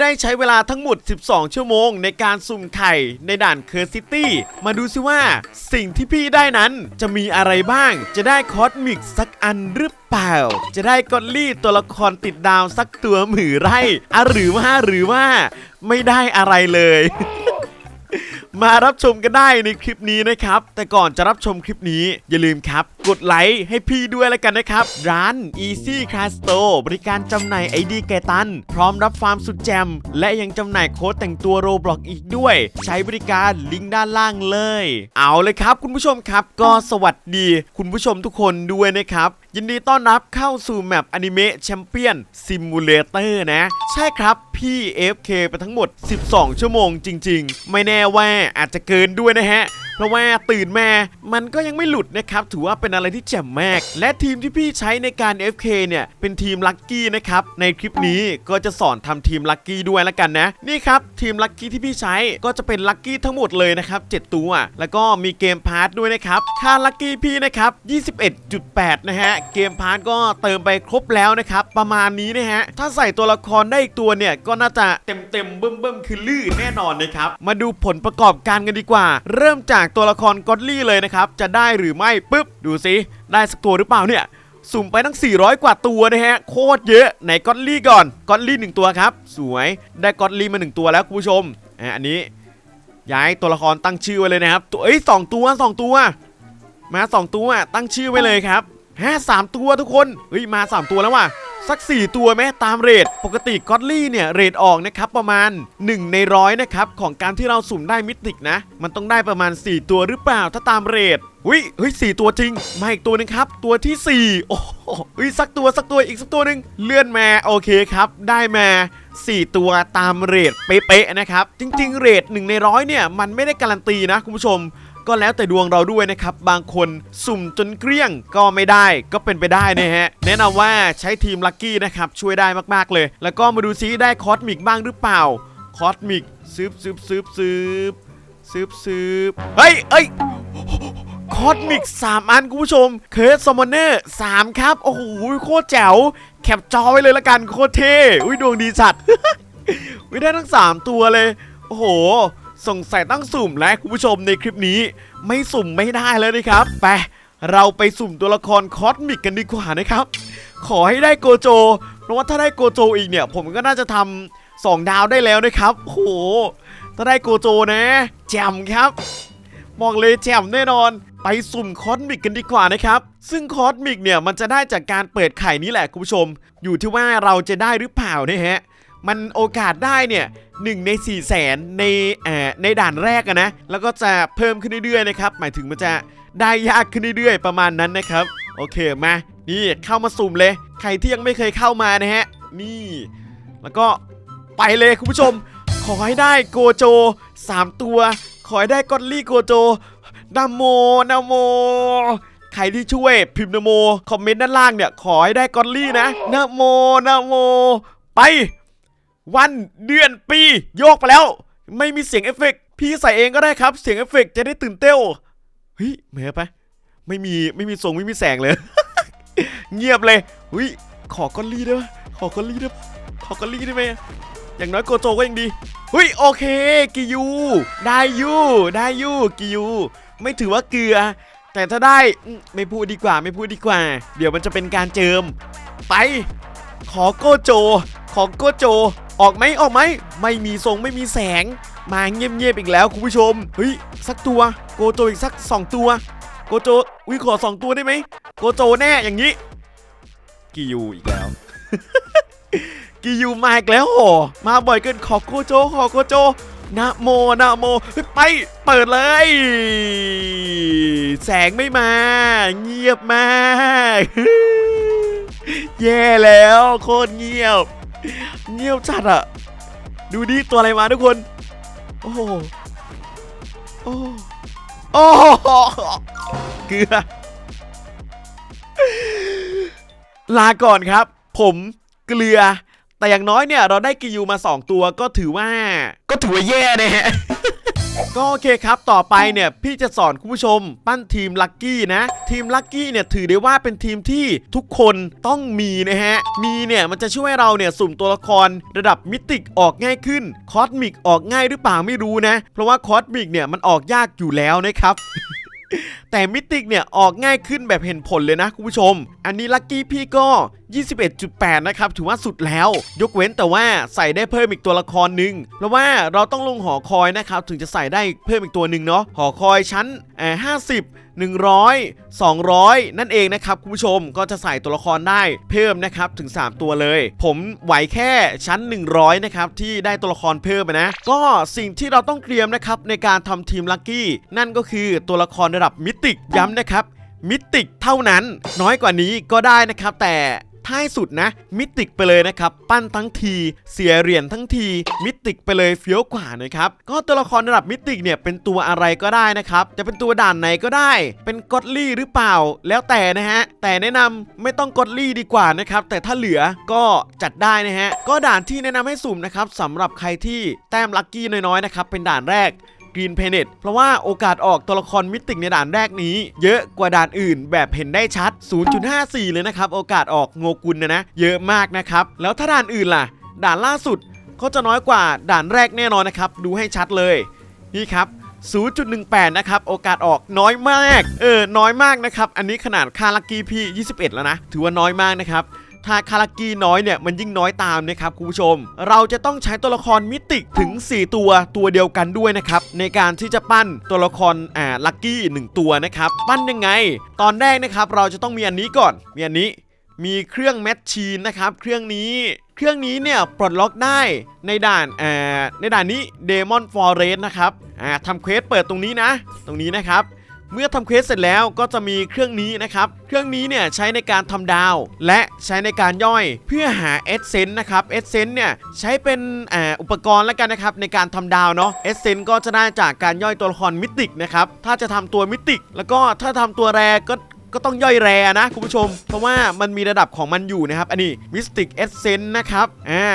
ได้ใช้เวลาทั้งหมด 12 ชั่วโมง ในการสุ่มไข่ในด่านเคอร์ซิตี้ มาดูซิว่าสิ่งที่พี่ได้นั้นจะมีอะไรบ้าง จะได้คอสมิกสักอันหรือเปล่า จะได้กอลลี่ตัวละครติดดาวสักตัวหมือไรอะหรือว่าหรือว่า ไม่ได้อะไรเลย มารับชมกันได้ในคลิปนี้นะครับ แต่ก่อนจะรับชมคลิปนี้อย่าลืมครับ กดไลค์ให้พี่ด้วยแล้วกันนะครับ ร้าน Easy Car Store บริการจำหน่ายไอดีแกตัน พร้อมรับฟาร์มสุดแจม และยังจำหน่ายโค้ดแต่งตัวโรบล็อกอีกด้วย ใช้บริการลิงก์ด้านล่างเลย เอาเลยครับ คุณผู้ชมครับ ก็สวัสดี คุณผู้ชมทุกคนด้วยนะครับ ยินดีต้อนรับเข้าสู่แมปอนิเมะแชมเปี้ยนซิมูเลเตอร์นะ ใช่ครับพี่ FK ไปทั้งหมด 12 ชั่วโมงจริง ๆ ไม่แน่ว่าอาจจะเกินด้วยนะฮะ เพราะว่าตื่นมามันก็ยังไม่หลุดนะครับ ถือว่าเป็นอะไรที่แจ่มมาก และทีมที่พี่ใช้ในการ FK เนี่ย เป็นทีมลัคกี้นะครับ ในคลิปนี้ก็จะสอนทำทีมลัคกี้ด้วยแล้วกันนะ นี่ครับทีมลัคกี้ที่พี่ใช้ก็จะเป็นลัคกี้ทั้งหมดเลยนะครับ7ตัว แล้วก็มีเกมพาร์ทด้วยนะครับ ค่าลัคกี้พี่นะครับ 21.8 นะฮะ เกมพาร์ทก็เติมไปครบแล้วนะครับ ประมาณนี้นะฮะ ถ้าใส่ตัวละครได้อีกตัวเนี่ย ก็น่าจะเต็มเต็มเบิ่มเบิ่มคือลื่นแน่นอนนะครับ มาดูผลประกอบการกันดีกว่า เริ่มจากตัวละครก็อดลี่เลยนะครับ จะได้หรือไม่ปุ๊บ ดูสิได้สักตัวหรือเปล่าเนี่ย สุ่มไปตั้ง 400 กว่าตัวนะฮะ โคตรเยอะไหนก็อดลี่ก่อนก็อดลี่หนึ่งตัวครับ สวยได้ก็อดลี่มาหนึ่งตัวแล้วคุณผู้ชมอะอันนี้ ย้ายตัวละครตั้งชื่อไว้เลยนะครับ ตัวเอ้ยสองตัวสองตัว มาสองตัวตั้งชื่อไว้เลยครับฮะสามตัวทุกคนเฮ้ยมาสามตัวแล้วว่ะ สัก 4 ตัวไหมตามเรทปกติก็อดลี่เนี่ยเรทออกนะครับประมาณ 1 ในร้อยนะครับของการที่เราสุ่มได้มิติกนะ มันต้องได้ประมาณ 4 ตัวหรือเปล่าถ้าตามเรทหุ้ยเฮ้ยสตัวจริง มาอีกตัวหนึงครับ ตัวที่ 4 โอ้เฮ้ยสักตัวสักตัวอีกสักตัวหนึ่งเลื่อนมาโอเคครับ ได้มา 4 ตัวตามเรทเป๊ะๆนะครับ จริง ๆ เรท1ในร้อยเนี่ย มันไม่ได้การันตีนะคุณผู้ชม ก็แล้วแต่ดวงเราด้วยนะครับ บางคนสุ่มจนเกลี้ยงก็ไม่ได้ก็เป็นไปได้นะฮะ แนะนำว่าใช้ทีมลัคกี้นะครับ ช่วยได้มากๆเลย แล้วก็มาดูซิได้คอสมิกบ้างหรือเปล่า คอสมิกซึบซึบซึบซึบซึบซึบเฮ้ยเอ้ยคอสมิก 3 อัน คุณผู้ชม เคสซอมอนเนอร์3ครับ โอ้โห โคตรแจ๋ว แคปจอไว้เลยละกัน โคตรเท่ อุ้ยดวงดีสัตว์วิได้ทั้ง 3 ตัวเลย โอ้โห สงสัยต้องสุ่มแล้วคุณผู้ชมในคลิปนี้ ไม่สุ่มไม่ได้แล้วนะครับไปเราไปสุ่มตัวละครคอสมิกกันดีกว่านะครับ ขอให้ได้โกโจ เพราะว่าถ้าได้โกโจอีกเนี่ย ผมก็น่าจะทำสองดาวได้แล้วนะครับโอ้โหถ้าได้โกโจนะแจ่มครับบอกเลยแจ่มแน่นอนไปสุ่มคอสมิกกันดีกว่านะครับ ซึ่งคอสมิกเนี่ยมันจะได้จากการเปิดไข่นี่แหละคุณผู้ชม อยู่ที่ว่าเราจะได้หรือเปล่านะฮะ มันโอกาสได้เนี่ยหนึ่งใน4ี่แสนในในด่านแรกอะนะ แล้วก็จะเพิ่มขึ้นเรื่อยๆนะครับหมายถึงมันจะได้ยากขึ้นเรื่อยๆ ประมาณนั้นนะครับ โอเคมานี่เข้ามาสุ่มเลย ใครที่ยังไม่เคยเข้ามานะฮะ นี่ แล้วก็ไปเลยคุณผู้ชม ขอให้ได้โกโจ 3 ตัว ขอให้ได้กอดลี่โกโจนาโมนาโม ใครที่ช่วยพิมพ์นาโม คอมเมนต์ด้านล่างเนี่ย ขอให้ได้กอดลี่นะนาโมนาโม ไป วันเดือนปี โยกไปแล้ว ไม่มีเสียงเอฟเฟกพี่ใส่เองก็ได้ครับ เสียงเอฟเฟกจะได้ตื่นเต้นเฮ้ยเหมือนปะไม่มีไม่มีทรงไม่มีแสงเลย เงียบเลยเฮ้ยขอกอลลี่ได้ปะขอกอลลี่ได้ปะขอกอลลี่ได้ไหมอย่างน้อยโกโจก็ยังดีเฮ้ยโอเคกิยู ได้ยูได้ยูกิยู ไม่ถือว่าเกลือ แต่ถ้าได้ไม่พูดดีกว่าไม่พูดดีกว่า เดี๋ยวมันจะเป็นการเจิม ไป ขอโกโจ ขอโกโจ ออกไหมออกไหมไม่มีทรงไม่มีแสง มาเงียบๆอีกแล้วคุณผู้ชมเฮ้ยสักตัวโกโจอีกสัก 2 ตัว โกโจอุ้ยขอ2 ตัวได้ไหมโกโจแน่อย่างนี้กิยูอีกแล้วกิยูมาอีกแล้วโหมาบ่อยเกินขอโกโจขอโกโจนะโมนะโมไปเปิดเลย แสงไม่มา เงียบมาก แย่แล้ว โคตรเงียบ เงียบจัดอะดูดิตัวอะไรมาทุกคน โอ้โหโอ้โอ้โหเกลือลาก่อนครับ ผมเกลือ แต่อย่างน้อยเนี่ย เราได้กิยูมา 2 ตัวก็ถือว่า ก็ถือว่าแย่นะฮะ ก็โอเคครับ ต่อไปเนี่ยพี่จะสอนคุณผู้ชม ปั้นทีมลักกี้นะ ทีมลักกี้เนี่ยถือได้ว่าเป็นทีมที่ทุกคนต้องมีนะฮะ มีเนี่ยมันจะช่วยเราเนี่ยสุ่มตัวละครระดับมิติกออกง่ายขึ้น คอสมิกออกง่ายหรือเปล่าไม่รู้นะ เพราะว่าคอสมิกเนี่ยมันออกยากอยู่แล้วนะครับ แต่มิติกเนี่ยออกง่ายขึ้นแบบเห็นผลเลยนะคุณผู้ชม อันนี้ลัคกี้พี่ก็ 21.8 นะครับ ถือว่าสุดแล้ว ยกเว้นแต่ว่าใส่ได้เพิ่มอีกตัวละครหนึ่งเพราะว่าเราต้องลงหอคอยนะครับ ถึงจะใส่ได้เพิ่มอีกตัวหนึ่งเนาะหอคอยชั้นเอ่อ50 100 200 นั่นเองนะครับคุณผู้ชมก็จะใส่ตัวละครได้เพิ่มนะครับถึง 3 ตัวเลย ผมไหวแค่ชั้น 100 นะครับที่ได้ตัวละครเพิ่มนะ ก็สิ่งที่เราต้องเตรียมนะครับในการทำทีมลักกี้นั่นก็คือตัวละครระดับมิติกย้ำนะครับมิติกเท่านั้นน้อยกว่านี้ก็ได้นะครับแต่ ท้ายสุดนะ มิติกไปเลยนะครับ ปั้นทั้งที เสียเหรียญทั้งที มิติกไปเลยเฟี้ยวกว่านะครับ ก็ตัวละครระดับมิติกเนี่ยเป็นตัวอะไรก็ได้นะครับ จะเป็นตัวด่านไหนก็ได้ เป็นกอดลี่หรือเปล่า แล้วแต่นะฮะ แต่แนะนำไม่ต้องกอดลี่ดีกว่านะครับ แต่ถ้าเหลือก็จัดได้นะฮะ ก็ด่านที่แนะนำให้สุ่มนะครับสำหรับใครที่แต้มลัคกี้น้อยๆนะครับ เป็นด่านแรก กรีนเพเนตเพราะว่าโอกาสออกตัวละครมิติกในด่านแรกนี้ เยอะกว่าด่านอื่น แบบเห็นได้ชัด 0.54 เลยนะครับ โอกาสออกโงกุลนะนะ เยอะมากนะครับ แล้วถ้าด่านอื่นล่ะ ด่านล่าสุดก็จะน้อยกว่าด่านแรกแน่นอนนะครับ ดูให้ชัดเลย นี่ครับ0.18 นะครับ โอกาสออกน้อยมาก เออ น้อยมากนะครับ อันนี้ขนาดค่าลัคกี้พี่21 แล้วนะ ถือว่าน้อยมากนะครับ ถ้าคารากีน้อยเนี่ยมันยิ่งน้อยตามนะครับคุณผู้ชม เราจะต้องใช้ตัวละครมิติถึง 4 ตัวตัวเดียวกันด้วยนะครับในการที่จะปั้นตัวละครอ่าลัคกี้1ตัวนะครับปั้นยังไง ตอนแรกนะครับเราจะต้องมีอันนี้ก่อนมีอันนี้มีเครื่องแมชชีนนะครับเครื่องนี้เครื่องนี้เนี่ยปลดล็อกได้ในด่านอ่าในด่านนี้ Demon Forest นะครับอ่าทำเควสเปิดตรงนี้นะ ตรงนี้นะครับ เมื่อทำเควสเสร็จแล้วก็จะมีเครื่องนี้นะครับ เครื่องนี้เนี่ยใช้ในการทำดาว และใช้ในการย่อยเพื่อหาเอเซนต์นะครับเอเซนต์เนี่ยใช้เป็นอ,อุปกรณ์แล้วกันนะครับในการทำดาวเนาะเอเซนต์ก็จะได้จากการย่อยตัวละครมิติกนะครับ ถ้าจะทำตัวมิติก แล้วก็ถ้าทำตัวแรก็ก็ต้องย่อยแรนะคุณผู้ชม เพราะว่ามันมีระดับของมันอยู่นะครับ อันนี้ Mystic Essence นะครับอ่า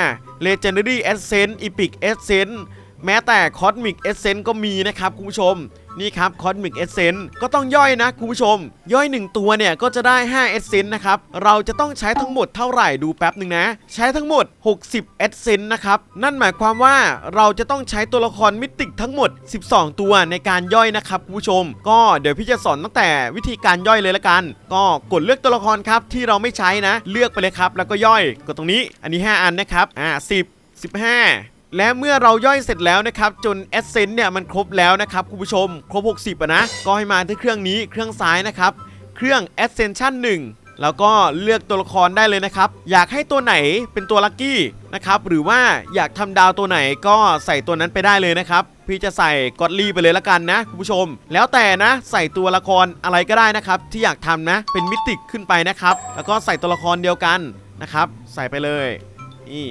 Legendary Essence Epic Essence แม้แต่ Cosmic Essence ก็มีนะครับคุณผู้ชมนี่ครับ Cosmic Essence ก็ต้องย่อยนะคุณผู้ชม ย่อย 1 ตัวเนี่ย ก็จะได้ 5 Essence นะครับ เราจะต้องใช้ทั้งหมดเท่าไหร่ดูแป๊บหนึ่งนะ ใช้ทั้งหมด 60 Essence นะครับ นั่นหมายความว่าเราจะต้องใช้ตัวละครมิติกทั้งหมด 12 ตัวในการย่อยนะครับคุณผู้ชม ก็เดี๋ยวพี่จะสอนตั้งแต่วิธีการย่อยเลยละกัน ก็กดเลือกตัวละครครับที่เราไม่ใช้นะ เลือกไปเลยครับ แล้วก็ย่อยกดตรงนี้ อันนี้ 5 อันนะครับ อ่า 10 15 และเมื่อเราย่อยเสร็จแล้วนะครับ จนเอเซนเนี่ยมันครบแล้วนะครับคุณผู้ชม ครบ 60อะนะ ก็ให้มาที่เครื่องนี้เครื่องซ้ายนะครับ เครื่อง Ascension 1 แล้วก็เลือกตัวละครได้เลยนะครับ อยากให้ตัวไหนเป็นตัวลัคกี้นะครับหรือว่าอยากทำดาวตัวไหนก็ใส่ตัวนั้นไปได้เลยนะครับ พี่จะใส่กอดลีไปเลยละกันนะคุณผู้ชม แล้วแต่นะใส่ตัวละครอะไรก็ได้นะครับ ที่อยากทำนะเป็นมิติขึ้นไปนะครับ แล้วก็ใส่ตัวละครเดียวกันนะครับ ใส่ไปเลยนี่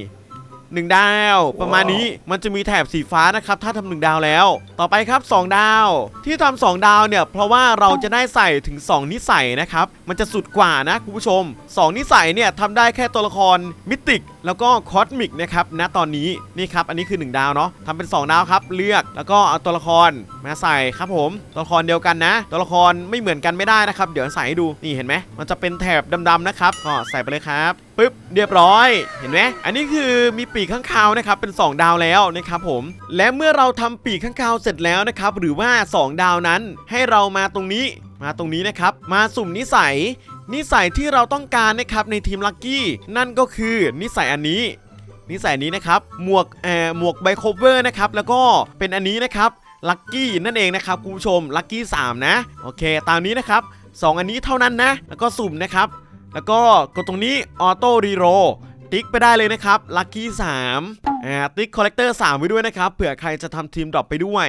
หนึ่งดาว ประมาณนี้มันจะมีแถบสีฟ้านะครับถ้าทำหนึ่งดาวแล้ว ต่อไปครับ 2 ดาว ที่ทำสองดาวเนี่ยเพราะว่าเราจะได้ใส่ถึง 2 นิสัยนะครับมันจะสุดกว่านะคุณผู้ชม 2 นิสัยเนี่ยทำได้แค่ตัวละครมิติก แล้วก็คอสมิกนะครับณตอนนี้นี่ครับอันนี้คือ 1 ดาวเนาะทำเป็น 2 ดาวครับ เลือกแล้วก็เอาตัวละครมาใส่ครับผม ตัวละครเดียวกันนะ ตัวละครไม่เหมือนกันไม่ได้นะครับ เดี๋ยวใส่ให้ดูนี่เห็นไหมมันจะเป็นแถบดำๆนะครับก็ใส่ไปเลยครับปึ๊บเรียบร้อยเห็นไหมอันนี้คือมีปีกข้างคาวนะครับเป็น 2 ดาวแล้วนะครับผมและเมื่อเราทำปีกข้างคาวเสร็จแล้วนะครับหรือว่า 2 ดาวนั้นให้เรามาตรงนี้มาตรงนี้นะครับมาสุ่มนิสัย นิสัยที่เราต้องการนะครับในทีมลัคกี้นั่นก็คือนิสัยอันนี้ นิสัยนี้นะครับหมวกเอ่อหมวกไบโคเวอร์นะครับแล้วก็เป็นอันนี้นะครับลัคกี้นั่นเองนะครับคุณผู้ชมลัคกี้3นะโอเค ตามนี้นะครับ 2 อันนี้เท่านั้นนะ แล้วก็สุ่มนะครับ แล้วก็กดตรงนี้ออโต้รีโรติ๊กไปได้เลยนะครับลัคกี้3อ่าติ๊กคอลเลกเตอร์3ไว้ด้วยนะครับเผื่อใครจะทำทีมดรอปไปด้วย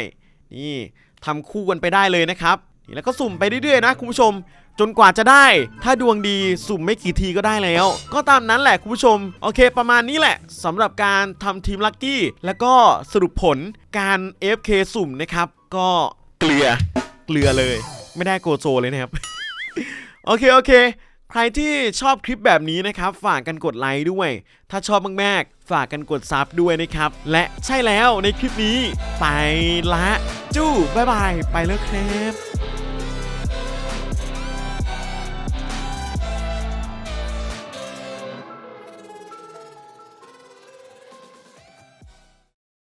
นี่ทำคู่กันไปได้เลยนะครับ นี่แล้วก็สุ่มไปเรื่อยๆนะคุณผู้ชม จนกว่าจะได้ ถ้าดวงดีสุ่มไม่กี่ทีก็ได้แล้ว ก็ตามนั้นแหละคุณผู้ชม โอเค ประมาณนี้แหละสำหรับการทำทีมลัคกี้แล้วก็สรุปผลการ FK สุ่มนะครับ ก็เกลือเกลือเลย ไม่ได้โกโจเลยนะครับ โอเคโอเคใครที่ชอบคลิปแบบนี้นะครับ ฝากกันกดไลค์ด้วย ถ้าชอบมากๆ ฝากกันกดซับด้วยนะครับ และใช่แล้วในคลิปนี้ ไปละ จู้บ๊ายบาย ไปแล้วครับ